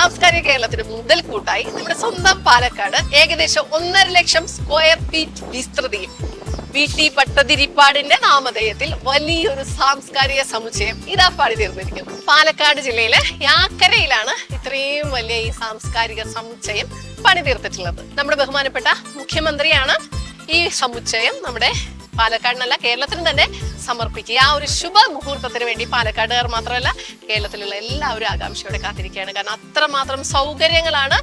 സാംസ്കാരിക കേരളത്തിന് മുതൽക്കൂട്ടായി നമ്മുടെ സ്വന്തം പാലക്കാട് ഏകദേശം ഒന്നര ലക്ഷം സ്ക്വയർ ഫീറ്റ് വിസ്തൃതിയും വി ടി പട്ടതിരിപ്പാടിന്റെ നാമധേയത്തിൽ വലിയൊരു സാംസ്കാരിക സമുച്ചയം ഇതാ പാടി തീർന്നിരിക്കുന്നു. പാലക്കാട് ജില്ലയിലെ യാക്കരയിലാണ് ഇത്രയും വലിയ ഈ സാംസ്കാരിക സമുച്ചയം പണി തീർത്തിട്ടുള്ളത് നമ്മുടെ ബഹുമാനപ്പെട്ട മുഖ്യമന്ത്രിയാണ് ഈ സമുച്ചയം നമ്മുടെ പാലക്കാടിനല്ല കേരളത്തിന് തന്നെ സമർപ്പിക്കുക. ആ ഒരു ശുഭ മുഹൂർത്തത്തിന് വേണ്ടി പാലക്കാടുകാർ മാത്രമല്ല കേരളത്തിലുള്ള എല്ലാവരും ആകാംക്ഷയോടെ കാത്തിരിക്കുകയാണ്. കാരണം അത്രമാത്രം സൗകര്യങ്ങളാണ്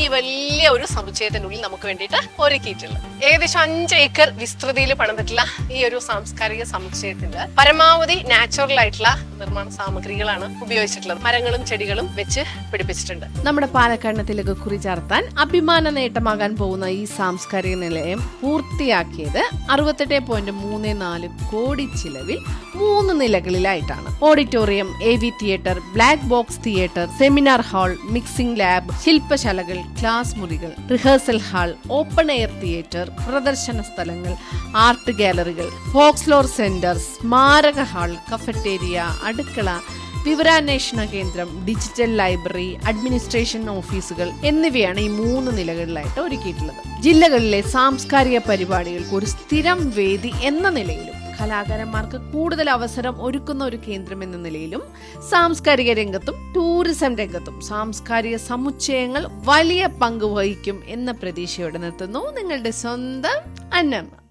ഈ വലിയ ഒരു സമുച്ചയത്തിനുള്ളിൽ നമുക്ക് വേണ്ടിയിട്ട് ഒരുക്കിയിട്ടുള്ളത്. ഏകദേശം അഞ്ച് ഏക്കർ വിസ്തൃതിയിൽ പണിതിട്ടുള്ള ഈ ഒരു സാംസ്കാരിക സമുച്ചയത്തിൽ പരമാവധി നാച്ചുറൽ ആയിട്ടുള്ള നിർമ്മാണ സാമഗ്രികളാണ് ഉപയോഗിച്ചിട്ടുള്ളത്. മരങ്ങളും ചെടികളും വെച്ച് പിടിപ്പിച്ചിട്ടുണ്ട്. നമ്മുടെ പാലക്കണ്ണത്തിലേക്ക് തിലക് കുറി ചാർത്താൻ അഭിമാന നേട്ടമാകാൻ പോകുന്ന ഈ സാംസ്കാരിക നിലയം പൂർത്തിയാക്കിയത് അറുപത്തെട്ട് പോയിന്റ് മൂന്ന് നാല് കോടി ചിലവിൽ മൂന്ന് നിലകളിലായിട്ടാണ്. Auditorium A V theatre black box theatre seminar hall mixing lab ശില്പശാലകൾ class മുറികൾ rehearsal hall open air theatre പ്രദർശന സ്ഥലങ്ങൾ ആർട്ട് ഗാലറികൾ ഫോക്സ്ലോർ സെന്റർ സ്മാരക ഹാൾ കഫറ്റേരിയ അടുക്കള വിവരാന്വേഷണ കേന്ദ്രം ഡിജിറ്റൽ ലൈബ്രറി അഡ്മിനിസ്ട്രേഷൻ ഓഫീസുകൾ എന്നിവയാണ് ഈ മൂന്ന് നിലകളിലായിട്ട് ഒരുക്കിയിട്ടുള്ളത്. ജില്ലകളിലെ സാംസ്കാരിക പരിപാടികൾക്ക് ഒരു സ്ഥിരം വേദി എന്ന നിലയിലും കലാകാരന്മാർക്ക് കൂടുതൽ അവസരം ഒരുക്കുന്ന ഒരു കേന്ദ്രം എന്ന നിലയിലും സാംസ്കാരിക രംഗത്തും ടൂറിസം രംഗത്തും സാംസ്കാരിക സമുച്ചയങ്ങൾ വലിയ പങ്ക് വഹിക്കും എന്ന പ്രതീക്ഷയോടെ നിർത്തുന്നു നിങ്ങളുടെ സ്വന്തം അന്നമ്മ.